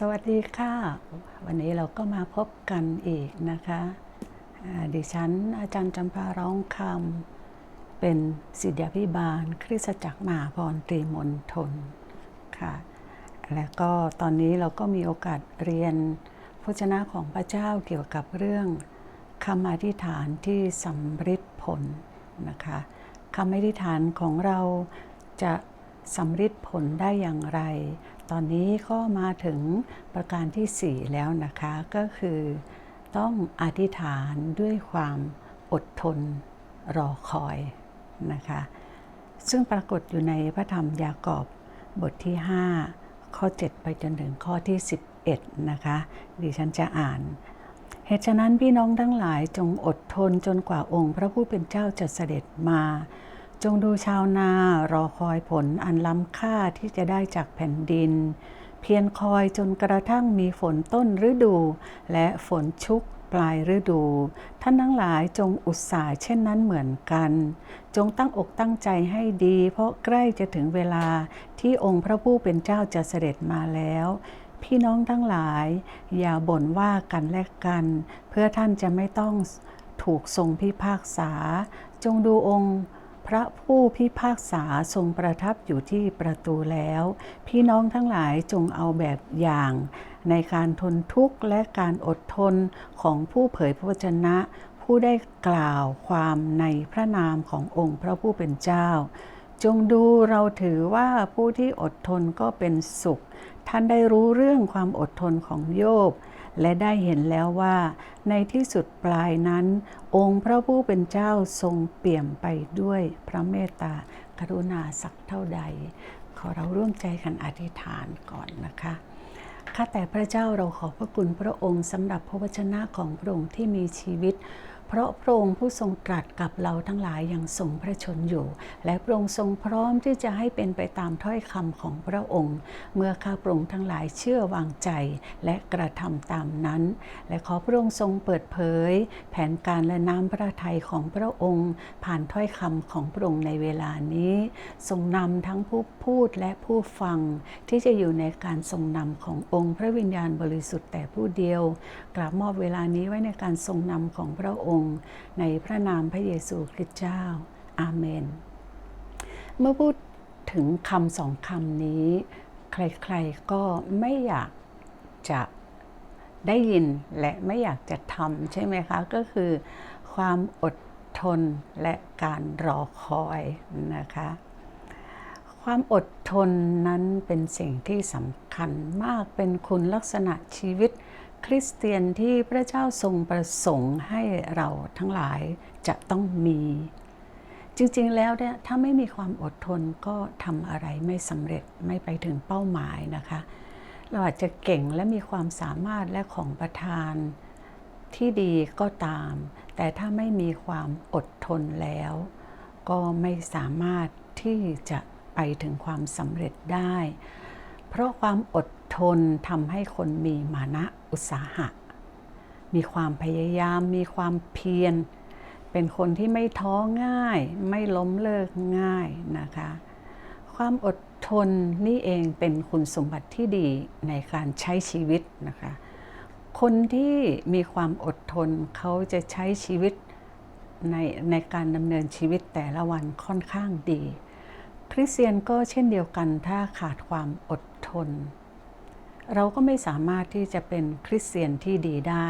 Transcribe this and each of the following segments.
สวัสดีค่ะ วันนี้เราก็มาพบกันอีกนะคะดิฉันอาจารย์จำพาร้องคำเป็นศิษยาพิบาล คริสตจักรมหาพรตรีมณฑลค่ะ และก็ตอนนี้เราก็มีโอกาสเรียนพจ้าของพระเจ้าเกี่ยวกับเรื่องคำอธิษฐานที่สำฤทธิ์ผลนะคะคำอธิษฐานของเราจะ สำฤทธิ์ผลได้อย่างไร ตอนนี้ก็มาถึงประการที่ 4 แล้วนะคะก็คือ ต้องอธิษฐานด้วยความอดทนรอคอยนะคะ ซึ่งปรากฏอยู่ในพระธรรมยากอบบทที่ 5 ข้อ 7 ไปจนถึงข้อที่ 11 นะคะ ดิฉันจะอ่านเหตุฉะนั้นพี่น้องทั้งหลายจงอดทนจนกว่าองค์พระผู้เป็นเจ้าจะเสด็จมา จงดูชาวนารอคอยผลอันล้ำค่าที่จะได้จากแผ่นดิน เพียรคอยจนกระทั่งมีฝนต้นฤดู และฝนชุกปลายฤดู ท่านทั้งหลายจงอุตสาห์เช่นนั้นเหมือนกัน จงตั้งอกตั้งใจให้ดี เพราะใกล้จะถึงเวลาที่องค์พระผู้เป็นเจ้าจะเสด็จมาแล้วพี่น้องทั้งหลาย อย่าบ่นว่ากันและกัน เพื่อท่านจะไม่ต้องถูกทรงพิพากษา จงดูองค์ พระผู้พิพากษาทรงประทับอยู่ที่ประตูแล้ว พี่น้องทั้งหลายจงเอาแบบอย่าง ในการทนทุกข์และการอดทนของผู้เผยพระวจนะ ผู้ได้กล่าวความในพระนามขององค์พระผู้เป็นเจ้า จงดูเราถือว่าผู้ที่อดทนก็เป็นสุข ท่านได้รู้เรื่องความอดทนของโยบ และได้เห็นแล้วว่า ในที่สุดปลายนั้น องค์พระผู้เป็นเจ้าทรงเปี่ยมไปด้วยพระเมตตากรุณาสักเท่าใด ขอเราร่วมใจกันอธิษฐานก่อนนะคะข้าแต่พระเจ้าเราขอพระคุณพระองค์สำหรับพระวจนะของพระองค์ที่มีชีวิต เพราะพระองค์ผู้ทรงตรัสกับเราทั้งหลายยังทรงพระชนอยู่ และพระองค์ทรงพร้อมที่จะให้เป็นไปตามถ้อยคำของพระองค์ เมื่อข้าพระองค์ทั้งหลายเชื่อวางใจและกระทำตามนั้น และขอพระองค์ทรงเปิดเผย แผนการและน้ำพระทัยของพระองค์ ผ่านถ้อยคำของพระองค์ในเวลานี้ ทรงนำทั้งผู้พูดและผู้ฟัง ที่จะอยู่ในการทรงนำขององค์พระวิญญาณบริสุทธิ์แต่ผู้เดียวกราบมอบเวลานี้ไว้ในการทรงนำของพระองค์ในพระนามพระเยซูคริสต์เจ้า อาเมน เมื่อพูดถึงคำสองคำนี้ ใครๆก็ไม่อยากจะได้ยินและไม่อยากจะทำใช่ไหมคะ ก็คือความอดทนและการรอคอยนะคะ ความอดทนนั้นเป็นสิ่งที่สำคัญมากเป็นคุณลักษณะชีวิต คริสเตียนที่พระเจ้าทรงประสงค์ให้เราทั้งหลายจะต้องมี จริงๆแล้วเนี่ยถ้าไม่มีความอดทนก็ทำอะไรไม่สำเร็จไม่ไปถึงเป้าหมายนะคะ เราอาจจะเก่งและมีความสามารถและของประทานที่ดีก็ตาม แต่ถ้าไม่มีความอดทนแล้ว ก็ไม่สามารถที่จะไปถึงความสำเร็จได้ เพราะความอดทนทำให้คนมีมานะ อุตสาหะ มีความพยายาม มีความเพียร เป็นคนที่ไม่ท้อง่าย ไม่ล้มเลิกง่ายนะคะ ความอดทนนี่เองเป็นคุณสมบัติที่ดีในการใช้ชีวิตนะคะ คนที่มีความอดทนเขาจะใช้ชีวิตในในการดำเนินชีวิตแต่ละวันค่อนข้างดี คริสเตียนก็เช่นเดียวกันถ้าขาดความอดทน เราก็ไม่สามารถที่จะเป็นคริสเตียนที่ดีได้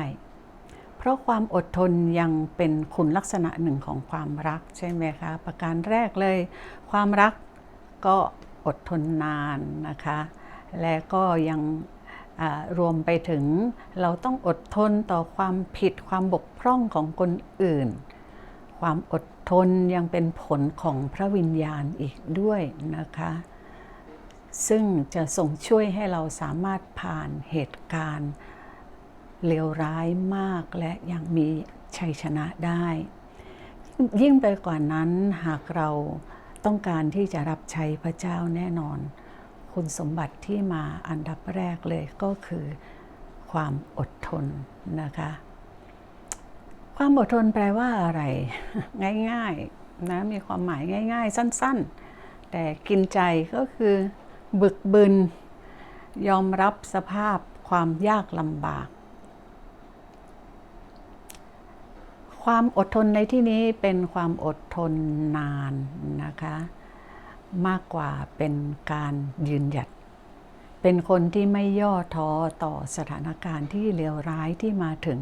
เพราะความอดทนยังเป็นคุณลักษณะหนึ่งของความรักใช่ไหมคะ ประการแรกเลย ความรักก็อดทนนานนะคะ และก็ยังรวมไปถึงเราต้องอดทนต่อความผิดความบกพร่องของคนอื่น ความอดทนยังเป็นผลของพระวิญญาณอีกด้วยนะคะ ซึ่งจะส่งช่วยให้เราสามารถผ่านเหตุการณ์เลวร้ายมากและยังมีชัยชนะได้ ยิ่งไปกว่านั้นหากเราต้องการที่จะรับใช้พระเจ้าแน่นอน คุณสมบัติที่มาอันดับแรกเลยก็คือความอดทนนะคะ ความอดทนแปลว่าอะไร ง่ายๆนะมีความหมายง่าย ๆ สั้น ๆ แต่กินใจก็คือ บึกบึน ยอมรับสภาพความยากลำบาก ความอดทนในที่นี้เป็นความอดทนนานนะคะ มากกว่าเป็นการยืนหยัด เป็นคนที่ไม่ย่อท้อต่อสถานการณ์ที่เลวร้ายที่มาถึง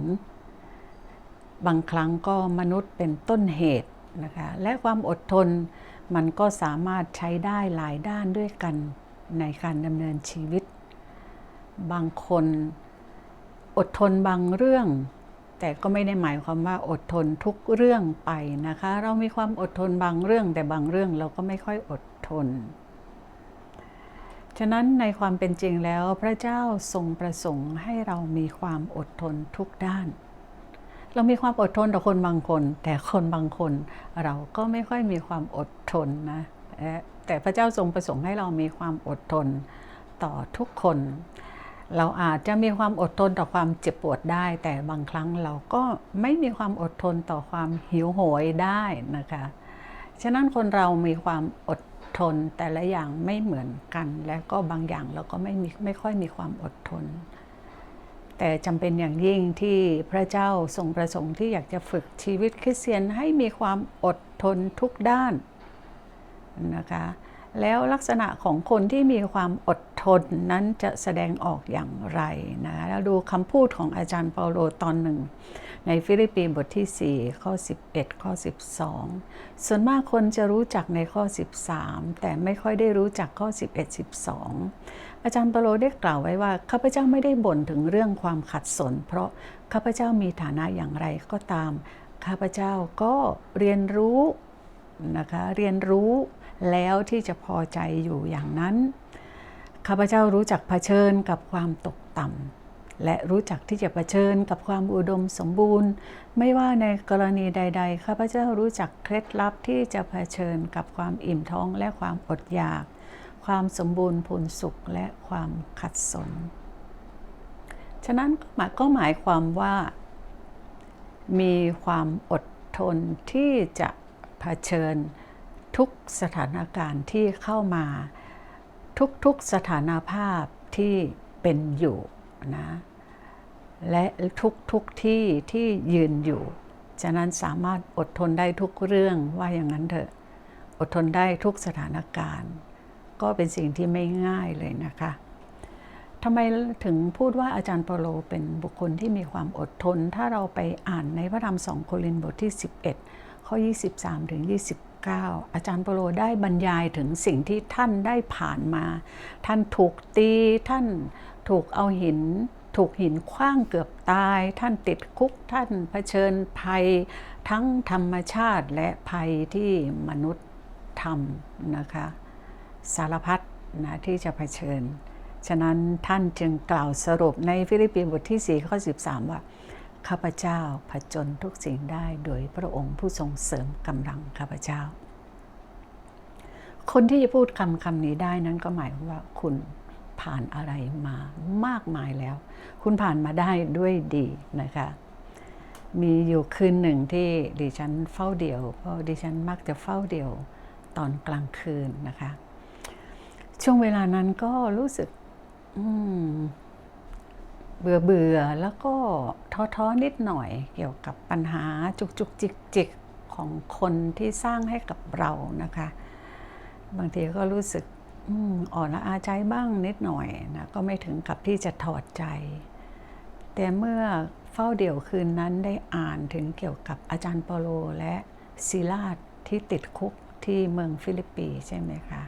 บางครั้งก็มนุษย์เป็นต้นเหตุนะคะ และความอดทนมันก็สามารถใช้ได้หลายด้านด้วยกัน ในการดำเนินชีวิต บางคนอดทนบางเรื่อง แต่ก็ไม่ได้หมายความว่าอดทนทุกเรื่องไปนะคะ เรามีความอดทนบางเรื่อง แต่บางเรื่องเราก็ไม่ค่อยอดทน ฉะนั้นในความเป็นจริงแล้วพระเจ้าทรงประสงค์ให้เรามีความอดทนทุกด้านเรามีความอดทนต่อคนบางคน แต่คนบางคนเราก็ไม่ค่อยมีความอดทนนะ แต่พระเจ้าทรงประสงค์ให้เรามีความอดทนต่อทุกคน เราอาจจะมีความอดทนต่อความเจ็บปวดได้ แต่บางครั้งเราก็ไม่มีความอดทนต่อความหิวโหยได้นะคะ ฉะนั้นคนเรามีความอดทนแต่ละอย่างไม่เหมือนกัน และก็บางอย่างเราก็ไม่มีไม่ค่อยมีความอดทน แต่จำเป็นอย่างยิ่งที่พระเจ้าทรงประสงค์ที่อยากจะฝึกชีวิตคริสเตียนให้มีความอดทนทุกด้าน นะคะแล้วลักษณะของคนที่มีความอดทนนั้นจะแสดงออกอย่างไรนะแล้วดูคำพูดของอาจารย์เปาโลตอนหนึ่ง ในฟิลิปปีบทที่ 4 ข้อ 11 ข้อ 12 ส่วนมากคนจะรู้จักในข้อ 13 แต่ไม่ค่อยได้รู้จักข้อ 11 12 อาจารย์เปาโลได้กล่าวไว้ว่าข้าพเจ้าไม่ได้บ่นถึงเรื่องความขัดสน เพราะข้าพเจ้ามีฐานะอย่างไรก็ตาม ข้าพเจ้าก็เรียนรู้นะคะเรียนรู้ แล้วที่จะพอใจอยู่อย่างนั้นข้าพเจ้ารู้จักเผชิญกับความตกต่ำและรู้จักที่จะเผชิญกับความอุดมสมบูรณ์ ไม่ว่าในกรณีใด ๆ ข้าพเจ้ารู้จักเคล็ดลับที่จะเผชิญกับความอิ่มท้องและความอดอยาก ความสมบูรณ์ผลสุขและความขัดสน ฉะนั้นก็หมายความว่า มีความอดทนที่จะเผชิญ ทุกสถานการณ์ที่เข้ามาทุกๆสถานภาพที่เป็นอยู่นะและทุกๆทที่ที่ยืนอยู่ ฉะนั้นสามารถอดทนได้ทุกเรื่องว่าอย่างนั้นเถอะ อดทนได้ทุกสถานการณ์ ก็เป็นสิ่งที่ไม่ง่ายเลยนะคะทำไมถึงพูดว่าอาจารย์เปโลเป็นบุคคลที่มีความอดทน ถ้าเราไปอ่านในพระธรรมสองโครินธ์บทที่ 11 ข้อ 23ถึง20 9 อาจารย์เปโลได้บรรยายถึงสิ่งที่ท่านได้ผ่านมา ท่านถูกตีท่านถูกเอาหิน ถูกหินคว้างเกือบตาย ท่านติดคุกท่านเผชิญภัย ทั้งธรรมชาติและภัยที่มนุษย์ทำนะคะ สารพัดนะที่จะเผชิญ ฉะนั้นท่านจึงกล่าวสรุปในฟิลิปปีบทที่4ข้อ13 ว่า ข้าพเจ้าผจญทุกสิ่งได้โดยพระองค์ผู้ทรงเสริมกำลังข้าพเจ้า คนที่จะพูดคำคำนี้ได้นั้นก็หมายว่าคุณผ่านอะไรมามากมายแล้ว คุณผ่านมาได้ด้วยดีนะคะ มีอยู่คืนหนึ่งที่ดิฉันเฝ้าเดี่ยว เพราะดิฉันมักจะเฝ้าเดี่ยวตอนกลางคืนนะคะ ช่วงเวลานั้นก็รู้สึกอืม เบื่อเบื่อแล้วก็ท้อท้อนิดหน่อยเกี่ยวกับปัญหาจุกจุกจิกจิกของคนที่สร้างให้กับเรานะคะ บางทีก็รู้สึกอ่อนละอาใจบ้างนิดหน่อยนะก็ไม่ถึงกับที่จะถอดใจ แต่เมื่อเฝ้าเดี่ยวคืนนั้นได้อ่านถึงเกี่ยวกับอาจารย์เปโลและซิลาดที่ติดคุกที่เมืองฟิลิปปีใช่ไหมคะ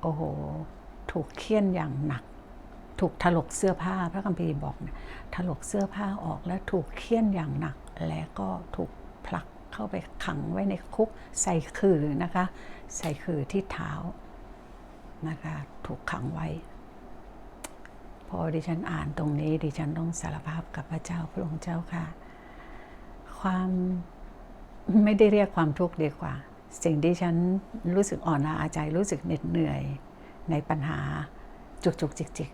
โอ้โห ถูกเคี่ยนอย่างหนัก ถูกถลกเสื้อผ้าพระคัมภีร์บอกนะถลกเสื้อผ้าออกและถูกเคี่ยนอย่างหนัก และก็ถูกผลักเข้าไปขังไว้ในคุกใส่คือนะคะ ใส่คือที่เท้านะคะถูกขังไว้ พอดิฉันอ่านตรงนี้ดิฉันต้องสารภาพกับพระเจ้าพระองค์เจ้าค่ะ ความไม่ได้เรียกความทุกข์ดีกว่า สิ่งที่ฉันรู้สึกอ่อนล้าอาใจรู้สึกเหน็ดเหนื่อยในปัญหาจุกจุกจิกจิก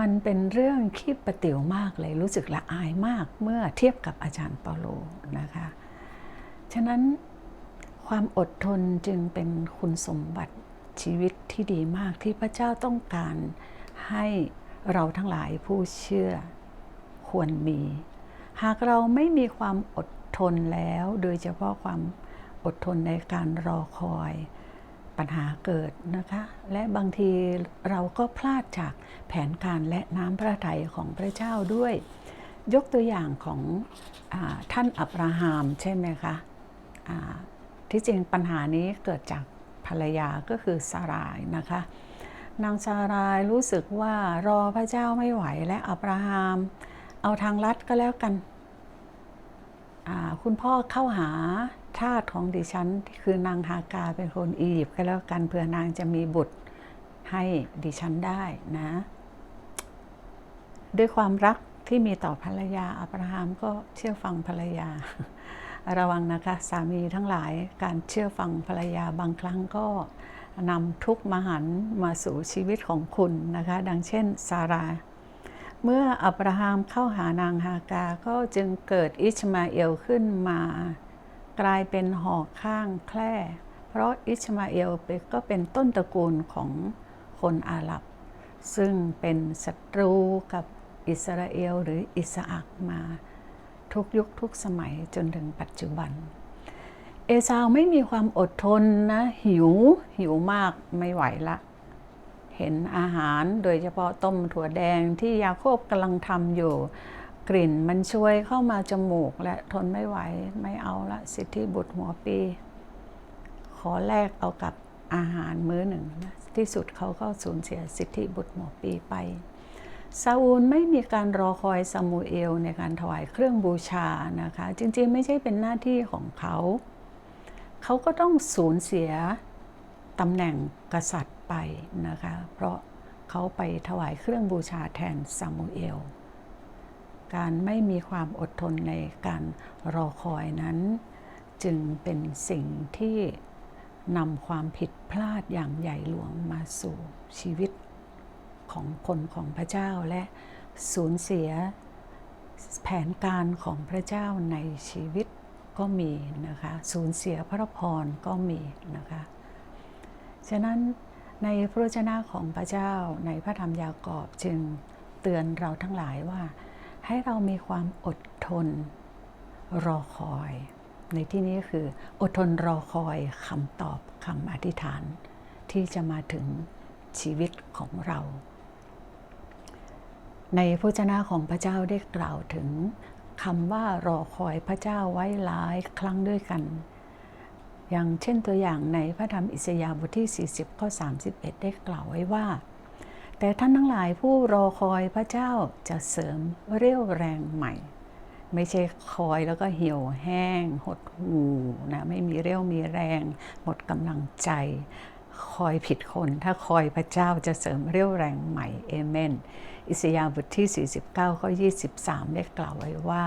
มันเป็นเรื่องขี้ประติ๋วมากเลยรู้สึกละอายมากเมื่อเทียบกับอาจารย์เปาโลนะคะ ฉะนั้นความอดทนจึงเป็นคุณสมบัติชีวิตที่ดีมากที่พระเจ้าต้องการให้เราทั้งหลายผู้เชื่อควรมี หากเราไม่มีความอดทนแล้ว โดยเฉพาะความอดทนในการรอคอย ปัญหาเกิดนะคะ และบางทีเราก็พลาดจากแผนการและน้ำพระทัยของพระเจ้าด้วย ยกตัวอย่างของอท่านอับราฮัมใช่ไหมคะะที่จริงปัญหานี้เกิดจากภรรยาก็คือสารายนะคะ นางสารายรู้สึกว่ารอพระเจ้าไม่ไหวและอับราฮัมเอาทางลัดก็แล้วกัน คุณพ่อเข้าหา ทาสของดิฉันคือนางฮากาเป็นคนอียิปต์ก็แล้วกันเพื่อนางจะมีบุตรให้ดิฉันได้นะ ด้วยความรักที่มีต่อภรรยาอับราฮัมก็เชื่อฟังภรรยา ระวังนะคะ สามีทั้งหลายการเชื่อฟังภรรยาบางครั้งก็นำทุกมหันมาสู่ชีวิตของคุณนะคะ ดังเช่นซารา เมื่ออับราฮัมเข้าหานางฮากาก็จึงเกิดอิชมาเอลขึ้นมา กลายเป็นหอกข้างแคร่เพราะอิชมาเอลก็เป็นต้นตระกูลของคนอาหรับ ซึ่งเป็นศัตรูกับอิสราเอลหรืออิสอักมาทุกยุคทุกสมัยจนถึงปัจจุบัน เอซาวไม่มีความอดทนนะ หิวหิวมากไม่ไหวละ เห็นอาหารโดยเฉพาะต้มถั่วแดงที่ยาโคบกำลังทำอยู่ กลิ่นมันช่วยเข้ามาจมูกและทนไม่ไหวไม่เอาละสิทธิบุตรหัวปี ขอแลกเอากับอาหารมื้อหนึ่งนะที่สุดเขาก็สูญเสียสิทธิบุตรหัวปีไปซาอูลไม่มีการรอคอยซามูเอลในการถวายเครื่องบูชานะคะ จริงๆไม่ใช่เป็นหน้าที่ของเขา เขาก็ต้องสูญเสียตำแหน่งกษัตริย์ไปนะคะ เพราะเขาไปถวายเครื่องบูชาแทนซามูเอล การไม่มีความอดทนในการรอคอยนั้น จึงเป็นสิ่งที่นำความผิดพลาดอย่างใหญ่หลวงมาสู่ชีวิตของคนของพระเจ้าและสูญเสียแผนการของพระเจ้าในชีวิตก็มีนะคะสูญเสียพระพรก็มีนะคะฉะนั้นในพระเจ้าของพระเจ้าในพระธรรมยากอบจึงเตือนเราทั้งหลายว่า ให้เรามีความอดทนรอคอย ในที่นี้คืออดทนรอคอยคำตอบคำอธิษฐาน ที่จะมาถึงชีวิตของเรา ในพระเจ้าของพระเจ้าได้กล่าวถึงคำว่ารอคอยพระเจ้าไว้หลายครั้งด้วยกัน อย่างเช่นตัวอย่างในพระธรรมอิสยาห์บทที่ 40 ข้อ 31 ได้กล่าวไว้ว่า แต่ท่านทั้งหลายผู้รอคอยพระเจ้าจะเสริมเรี่ยวแรงใหม่ ไม่ใช่คอยแล้วก็เหี่ยวแห้ง หดหูนะไม่มีเรี่ยวมีแรง หมดกำลังใจ คอยผิดคน ถ้าคอยพระเจ้าจะเสริมเรี่ยวแรงใหม่เอเมนอิสยาบทที่ 49ข้อ23 ได้กล่าวไว้ว่า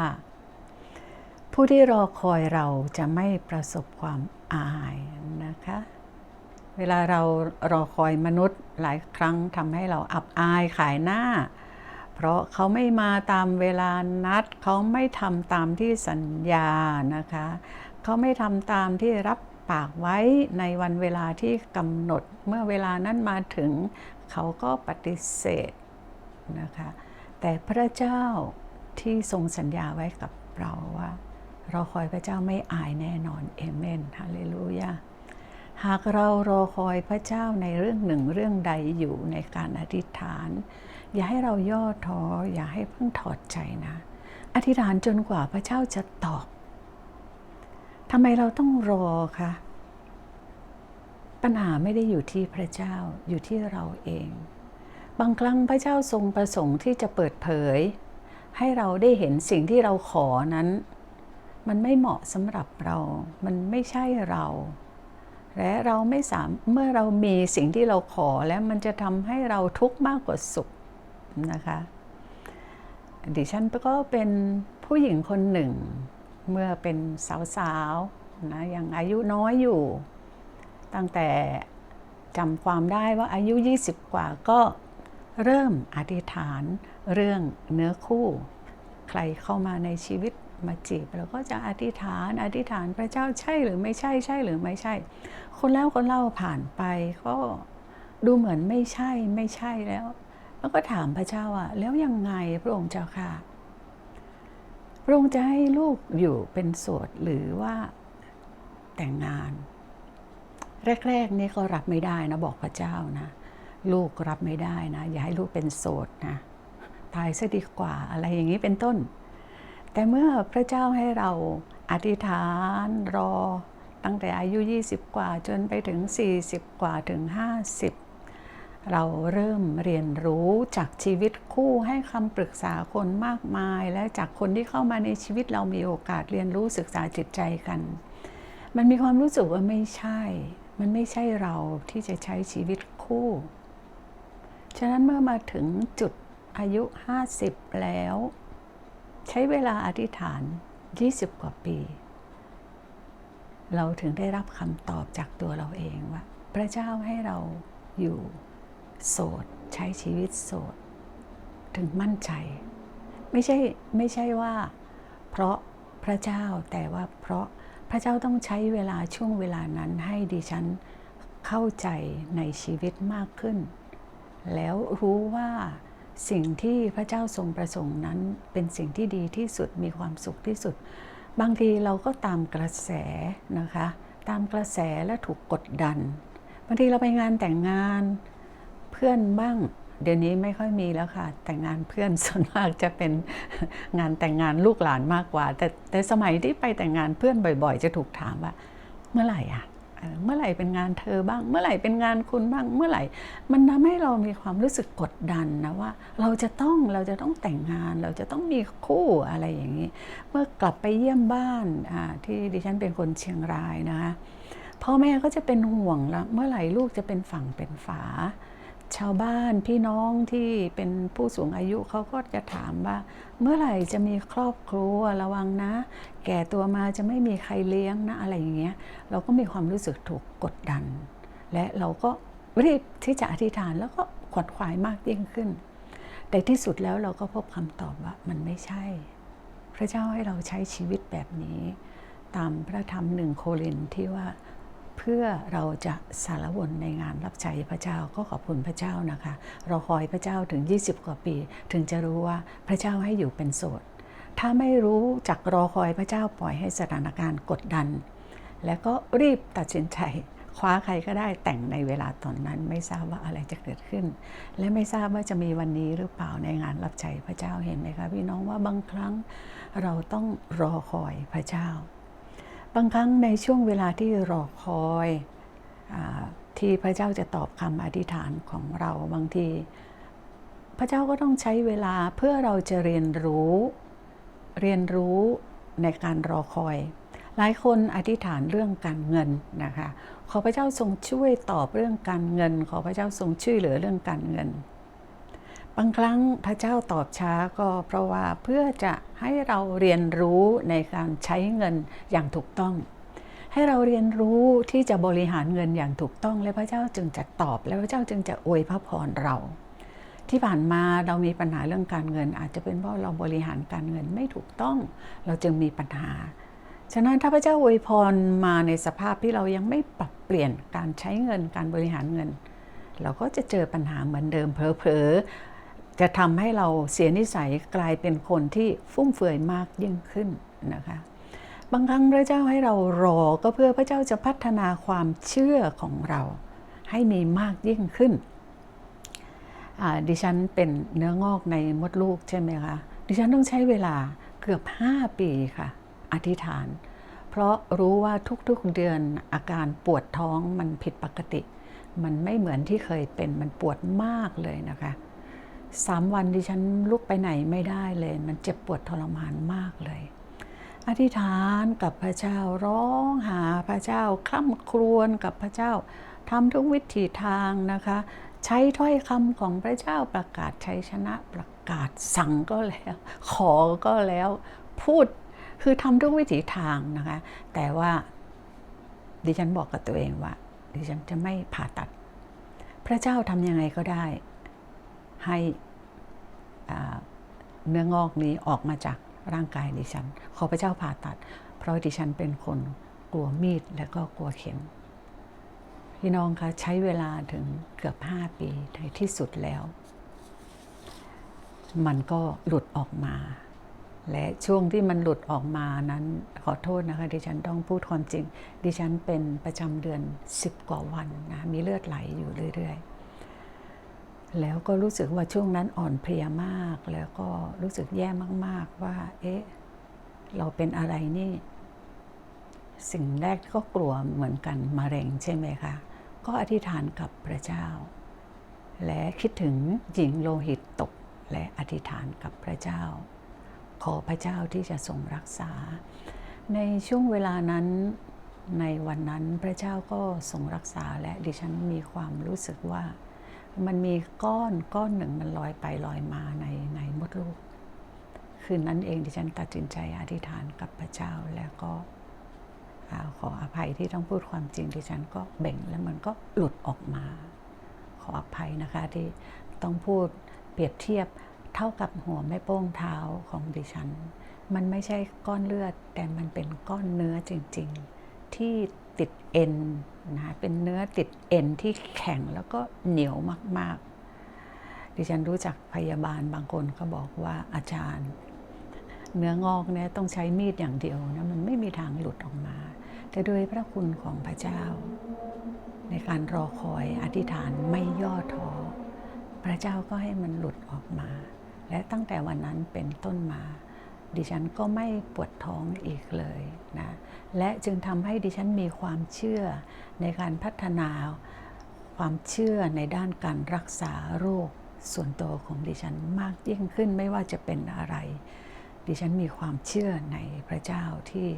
ผู้ที่รอคอยเราจะไม่ประสบความอายนะคะ เวลาเรารอคอยมนุษย์หลายครั้งทำให้เราอับอายขายหน้า เพราะเขาไม่มาตามเวลานัด เขาไม่ทำตามที่สัญญานะคะ เขาไม่ทำตามที่รับปากไว้ในวันเวลาที่กำหนด เมื่อเวลานั้นมาถึง เขาก็ปฏิเสธนะคะ แต่พระเจ้าที่ทรงสัญญาไว้กับเราว่า เราคอยพระเจ้าไม่อายแน่นอนเอเมนฮาเลลูยา หากเรารอคอยพระเจ้าในเรื่องหนึ่งเรื่องใดอยู่ในการอธิษฐาน อย่าให้เราย่อท้ออย่าให้เพิ่งถอดใจนะ อธิษฐานจนกว่าพระเจ้าจะตอบทำไมเราต้องรอคะปัญหาไม่ได้อยู่ที่พระเจ้าอยู่ที่เราเอง บางครั้งพระเจ้าทรงประสงค์ที่จะเปิดเผย ให้เราได้เห็นสิ่งที่เราขอนั้น มันไม่เหมาะสำหรับเรา มันไม่ใช่เรา และเราไม่สามเมื่อเรามีสิ่งที่เราขอแล้วมันจะทำให้เราทุกข์มากกว่าสุขนะคะดิฉันก็เป็นผู้หญิงคนหนึ่ง เมื่อเป็นสาวๆนะยังอายุน้อยอยู่ ตั้งแต่จำความได้ว่าอายุ 20 กว่าก็เริ่มอธิษฐานเรื่องเนื้อคู่ ใครเข้ามาในชีวิต มาจีบเราก็จะอธิษฐานอธิษฐานพระเจ้าใช่หรือไม่ใช่ใช่หรือไม่ใช่ คนแล้วคนเล่าผ่านไปก็ดูเหมือนไม่ใช่ไม่ใช่แล้ว แล้วก็ถามพระเจ้าว่าแล้วยังไงพระองค์เจ้าค่ะ พระองค์จะให้ลูกอยู่เป็นโสดหรือว่าแต่งงาน แรกๆนี่ก็รับไม่ได้นะบอกพระเจ้านะ ลูกรับไม่ได้นะ อย่าให้ลูกเป็นโสดนะตายซะดีกว่าอะไรอย่างนี้เป็นต้น แต่เมื่อพระเจ้าให้เราอธิษฐานรอตั้งแต่อายุ 20 กว่าจนไปถึง 40 กว่าถึง 50 เราเริ่มเรียนรู้จากชีวิตคู่ให้คำปรึกษาคนมากมาย และจากคนที่เข้ามาในชีวิตเรามีโอกาสเรียนรู้ศึกษาจิตใจกัน มันมีความรู้สึกว่าไม่ใช่ มันไม่ใช่เราที่จะใช้ชีวิตคู่ ฉะนั้นเมื่อมาถึงจุดอายุ 50 แล้ว ใช้เวลาอธิษฐาน 20 กว่าปี เราถึงได้รับคำตอบจากตัวเราเองว่า พระเจ้าให้เราอยู่โสด ใช้ชีวิตโสด ถึงมั่นใจ ไม่ใช่ไม่ใช่ว่า เพราะพระเจ้าแต่ว่าเพราะพระเจ้าต้องใช้เวลาช่วงเวลานั้นให้ดิฉันเข้าใจในชีวิตมากขึ้น แล้วรู้ว่า สิ่งที่พระเจ้าทรงประสงค์นั้น เป็นสิ่งที่ดีที่สุดมีความสุขที่สุด บางทีเราก็ตามกระแสนะคะ ตามกระแสและถูกกดดัน บางทีเราไปงานแต่งงานเพื่อนบ้าง เดี๋ยวนี้ไม่ค่อยมีแล้วค่ะ แต่งงานเพื่อนส่วนมากจะเป็นงานแต่งงานลูกหลานมากกว่า แต่แต่สมัยที่ไปแต่งงานเพื่อนบ่อย ๆ จะถูกถามว่า เมื่อไหร่อะ เมื่อไหร่เป็นงานเธอบ้าง เมื่อไหร่เป็นงานคุณบ้าง เมื่อไหร่ มันทำให้เรามีความรู้สึกกดดันนะว่า เราจะต้องเราจะต้องแต่งงาน เราจะต้องมีคู่อะไรอย่างนี้ เมื่อกลับไปเยี่ยมบ้านที่ดิฉันเป็นคนเชียงรายนะคะพ่อแม่ก็จะเป็นห่วงละเมื่อไหร่ลูกจะเป็นฝั่งเป็นฝา ชาวบ้านพี่น้องที่เป็นผู้สูงอายุเขาก็จะถามว่า เมื่อไหร่จะมีครอบครัวระวังนะ แก่ตัวมาจะไม่มีใครเลี้ยงนะอะไรอย่างเงี้ยเราก็มีความรู้สึกถูกกดดัน และเราก็รีบที่จะอธิษฐานแล้วก็ขวัญขวายมากยิ่งขึ้น แต่ที่สุดแล้วเราก็พบคำตอบว่ามันไม่ใช่ พระเจ้าให้เราใช้ชีวิตแบบนี้ ตามพระธรรมหนึ่งโครินที่ว่า เพื่อเราจะสารวนในงานรับใช้พระเจ้าก็ขอบคุณพระเจ้านะคะ เราคอยพระเจ้าถึง 20 กว่าปี ถึงจะรู้ว่าพระเจ้าให้อยู่เป็นโสดถ้าไม่รู้จักรอคอยพระเจ้าปล่อยให้สถานการณ์กดดัน แล้วก็รีบตัดสินใจคว้าใครก็ได้แต่งในเวลาตอนนั้นไม่ทราบว่าอะไรจะเกิดขึ้น และไม่ทราบว่าจะมีวันนี้หรือเปล่าในงานรับใช้พระเจ้าเห็นไหมคะพี่น้องว่าบางครั้งเราต้องรอคอยพระเจ้า บางครั้งในช่วงเวลาที่รอคอยอที่พระเจ้าจะตอบคำอธิษฐานของเราบางที พระเจ้าก็ต้องใช้เวลาเพื่อเราจะเรียนรู้เรียนรู้ในการรอคอย หลายคนอธิษฐานเรื่องการเงินนะคะขอพระเจ้าทรงช่วยตอบเรื่องการเงิน ขอพระเจ้าทรงช่วยเหลือเรื่องการเงิน บางครั้งพระเจ้าตอบช้าก็เพราะว่าเพื่อจะให้เราเรียนรู้ในการใช้เงินอย่างถูกต้อง ให้เราเรียนรู้ที่จะบริหารเงินอย่างถูกต้อง และพระเจ้าจึงจะตอบ และพระเจ้าจึงจะอวยพระพรเรา ที่ผ่านมาเรามีปัญหาเรื่องการเงิน อาจจะเป็นเพราะเราบริหารการเงินไม่ถูกต้อง เราจึงมีปัญหา ฉะนั้นถ้าพระเจ้าอวยพรมาในสภาพที่เรายังไม่ปรับเปลี่ยนการใช้เงินการบริหารเงิน เราก็จะเจอปัญหาเหมือนเดิมเผลอๆ จะทำให้เราเสียนิสัยกลายเป็นคนที่ฟุ่มเฟือยมากยิ่งขึ้นนะคะบางครั้งพระเจ้าให้เรารอก็เพื่อพระเจ้าจะพัฒนาความเชื่อของเราให้มีมากยิ่งขึ้นอ่าดิฉันเป็นเนื้องอกในมดลูกใช่ไหมคะ ดิฉันต้องใช้เวลาเกือบ 5 ปีค่ะ อธิษฐาน เพราะรู้ว่าทุกๆเดือนอาการปวดท้องมันผิดปกติ มันไม่เหมือนที่เคยเป็นมันปวดมากเลยนะคะ สามวันดิฉันลุกไปไหนไม่ได้เลย มันเจ็บปวดทรมานมากเลย อธิษฐานกับพระเจ้าร้องหาพระเจ้าคล่ำครวญกับพระเจ้าทำทุกวิถีทางนะคะ ใช้ถ้อยคำของพระเจ้าประกาศชัยชนะประกาศสั่งก็แล้ว ขอก็แล้วพูดคือทำทุกวิถีทางนะคะ แต่ว่าดิฉันบอกกับตัวเองว่าดิฉันจะไม่ผ่าตัด พระเจ้าทำยังไงก็ได้ ให้เนื้องอกนี้ออกมาจากร่างกายดิฉัน ขอพระเจ้าผ่าตัด เพราะดิฉันเป็นคนกลัวมีดและก็กลัวเข็ม พี่น้องคะใช้เวลาถึงเกือบ 5 ปีในที่สุดแล้ว มันก็หลุดออกมา และช่วงที่มันหลุดออกมานั้นขอโทษนะคะ ดิฉันต้องพูดความจริง ดิฉันเป็นประจำเดือน 10 กว่าวันนะมีเลือดไหลอยู่เรื่อย ๆ แล้วก็รู้สึกว่าช่วงนั้นอ่อนเพลียมาก แล้วก็รู้สึกแย่มาก ๆ ว่า เอ๊ะ เราเป็นอะไรนี่ สิ่งแรกก็กลัวเหมือนกันมะเร็งใช่ไหมคะ ก็อธิษฐานกับพระเจ้า และคิดถึงหญิงโลหิตตกและอธิษฐานกับพระเจ้า ขอพระเจ้าที่จะทรงรักษา ในช่วงเวลานั้นในวันนั้นพระเจ้าก็ทรงรักษาและดิฉันมีความรู้สึกว่า มันมีก้อนก้อนหนึ่งมันลอยไปลอยมาในในมดลูก คืนนั้นเองดิฉันตัดสินใจอธิษฐานกับพระเจ้าแล้วก็ขออภัยที่ต้องพูดความจริงดิฉันก็เบ่งแล้วมันก็หลุดออกมา ขออภัยนะคะที่ต้องพูดเปรียบเทียบเท่ากับหัวแม่โป้งเท้าของดิฉัน มันไม่ใช่ก้อนเลือด แต่มันเป็นก้อนเนื้อจริง ๆ ที่ ติดเอ็นนะเป็นเนื้อติดเอ็นที่แข็งแล้วก็เหนียวมาก ๆ ดิฉันรู้จักพยาบาลบางคนก็บอกว่าอาจารย์ เนื้องอกเนี่ยต้องใช้มีดอย่างเดียวนะมันไม่มีทางหลุดออกมา แต่โดยพระคุณของพระเจ้า ในการรอคอยอธิษฐานไม่ย่อท้อพระเจ้าก็ให้มันหลุดออกมา และตั้งแต่วันนั้นเป็นต้นมา ดิฉันก็ไม่ปวดท้องอีกเลยนะและจึงทำให้ดิฉันมีความเชื่อในการพัฒนาความเชื่อในด้านการรักษาโรคส่วนตัวของดิฉันมากยิ่งขึ้นไม่ว่าจะเป็นอะไร ดิฉันมีความเชื่อในพระเจ้าที่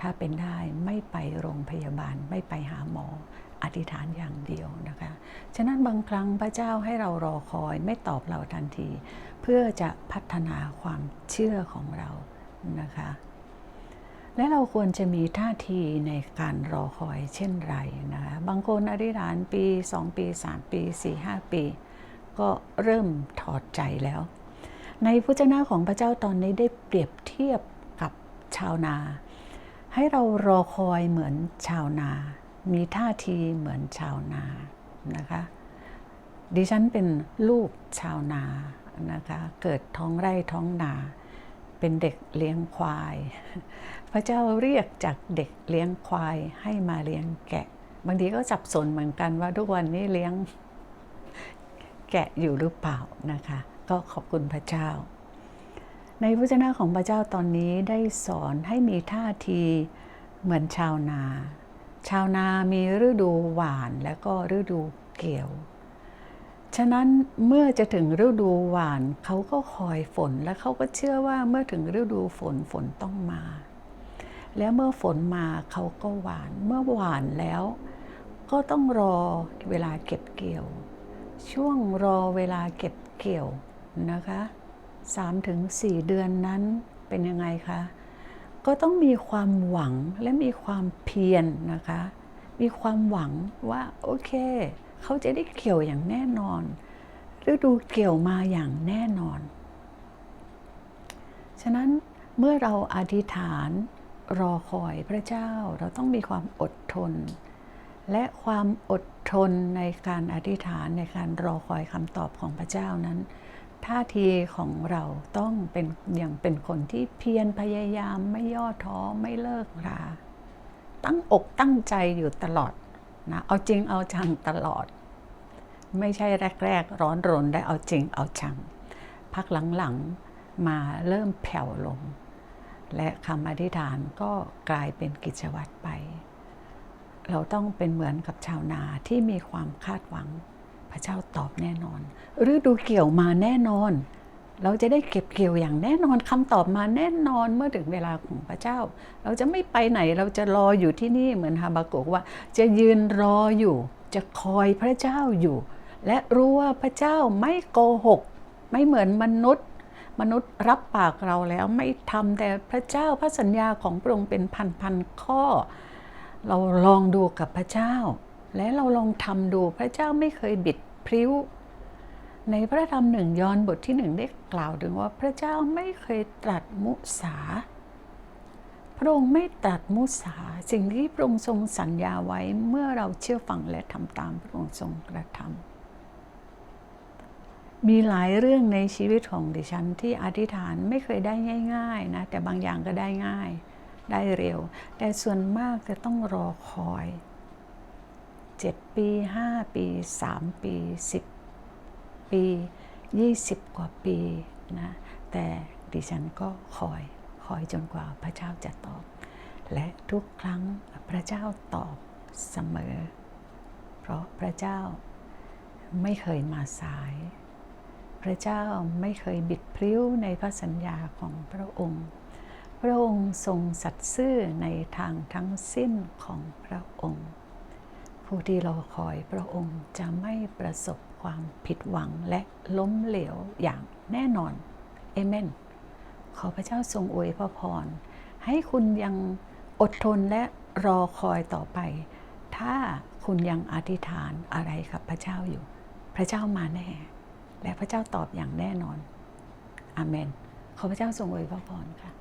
ถ้าเป็นได้ไม่ไปโรงพยาบาลไม่ไปหาหมอ อธิษฐานอย่างเดียวนะคะ ฉะนั้นบางครั้งพระเจ้าให้เรารอคอยไม่ตอบเราทันที เพื่อจะพัฒนาความเชื่อของเรานะคะ และเราควรจะมีท่าทีในการรอคอยเช่นไรนะคะ บางคนอธิษฐานปี 2 ปี 3 ปี 4 5 ปี ก็เริ่มถอดใจแล้ว ในพุทธนาของพระเจ้าตอนนี้ได้เปรียบเทียบกับชาวนา ให้เรารอคอยเหมือนชาวนา มีท่าทีเหมือนชาวนานะคะ ดิฉันเป็นลูกชาวนานะคะ เกิดท้องไร่ท้องนา เป็นเด็กเลี้ยงควาย พระเจ้าเรียกจากเด็กเลี้ยงควายให้มาเลี้ยงแกะ บางทีก็สับสนเหมือนกันว่าทุกวันนี้เลี้ยงแกะอยู่หรือเปล่านะคะ ก็ขอบคุณพระเจ้า ในพระเจ้าของพระเจ้าตอนนี้ได้สอนให้มีท่าทีเหมือนชาวนา ชาวนามีฤดูหวานและก็ฤดูเกี่ยว ฉะนั้นเมื่อจะถึงฤดูหวานเขาก็คอยฝนและเขาก็เชื่อว่าเมื่อถึงฤดูฝนฝนต้องมา แล้วเมื่อฝนมาเขาก็หวาน เมื่อหวานแล้ว ก็ต้องรอเวลาเก็บเกี่ยว ช่วงรอเวลาเก็บเกี่ยวนะคะ3-4 เดือนนั้นเป็นยังไงคะ ก็ต้องมีความหวังและมีความเพียรนนะคะ มีความหวังว่าโอเค เขาจะได้เกี่ยวอย่างแน่นอนฤดูเกี่ยวมาอย่างแน่นอน ฉะนั้นเมื่อเราอธิษฐานรอคอยพระเจ้าเราต้องมีความอดทน และความอดทนในการอธิษฐานในการรอคอยคำตอบของพระเจ้านั้น ท่าทีของเราต้องเป็นอย่างเป็นคนที่เพียรพยายามไม่ย่อท้อไม่เลิกราตั้งอกตั้งใจอยู่ตลอดนะเอาจริงเอาจังตลอด ไม่ใช่แรก ๆ ร้อนรนได้เอาจริงเอาจัง พักหลังๆมาเริ่มแผ่วลง และคำอธิษฐานก็กลายเป็นกิจวัตรไป เราต้องเป็นเหมือนกับชาวนาที่มีความคาดหวัง พระเจ้าตอบแน่นอนฤดูเกี่ยวมาแน่นอน เราจะได้เก็บเกี่ยวอย่างแน่นอนคำตอบมาแน่นอนเมื่อถึงเวลาของพระเจ้า เราจะไม่ไปไหนเราจะรออยู่ที่นี่เหมือนฮาบากกว่า จะยืนรออยู่ จะคอยพระเจ้าอยู่ และรู้ว่าพระเจ้าไม่โกหก ไม่เหมือนมนุษย์ มนุษย์รับปากเราแล้วไม่ทำแต่พระเจ้าพระสัญญาของพระองค์เป็นพันๆข้อ เราลองดูกับพระเจ้า และเราลองทำดูพระเจ้าไม่เคยบิดพริ้ว ในพระธรรมหนึ่งยอนบทที่หนึ่งได้กล่าวถึงว่าพระเจ้าไม่เคยตรัสมุสา พระองค์ไม่ตรัสมุสา สิ่งที่พระองค์ทรงสัญญาไว้เมื่อเราเชื่อฟังและทำตามพระองค์ทรงกระทำมีหลายเรื่องในชีวิตของดิฉันที่อธิษฐานไม่เคยได้ง่าย ๆ นะ แต่บางอย่างก็ได้ง่าย ได้เร็ว แต่ส่วนมากจะต้องรอคอย 7 ปี 5 ปี 3 ปี 10 ปี 20 กว่าปีนะแต่ดิฉันก็คอยคอยจนกว่าพระเจ้าจะตอบ และทุกครั้งพระเจ้าตอบเสมอ เพราะพระเจ้าไม่เคยมาสาย พระเจ้าไม่เคยบิดพริ้วในพระสัญญาของพระองค์ พระองค์ทรงสัตย์ซื่อในทางทั้งสิ้นของพระองค์ ผู้ที่รอคอยพระองค์จะไม่ประสบความผิดหวังและล้มเหลวอย่างแน่นอน เอเมน ขอพระเจ้าทรงอวยพระพร ให้คุณยังอดทนและรอคอยต่อไป ถ้าคุณยังอธิษฐานอะไรกับพระเจ้าอยู่ พระเจ้ามาแน่ และพระเจ้าตอบอย่างแน่นอน อาเมน ขอพระเจ้าทรงอวยพระพรค่ะ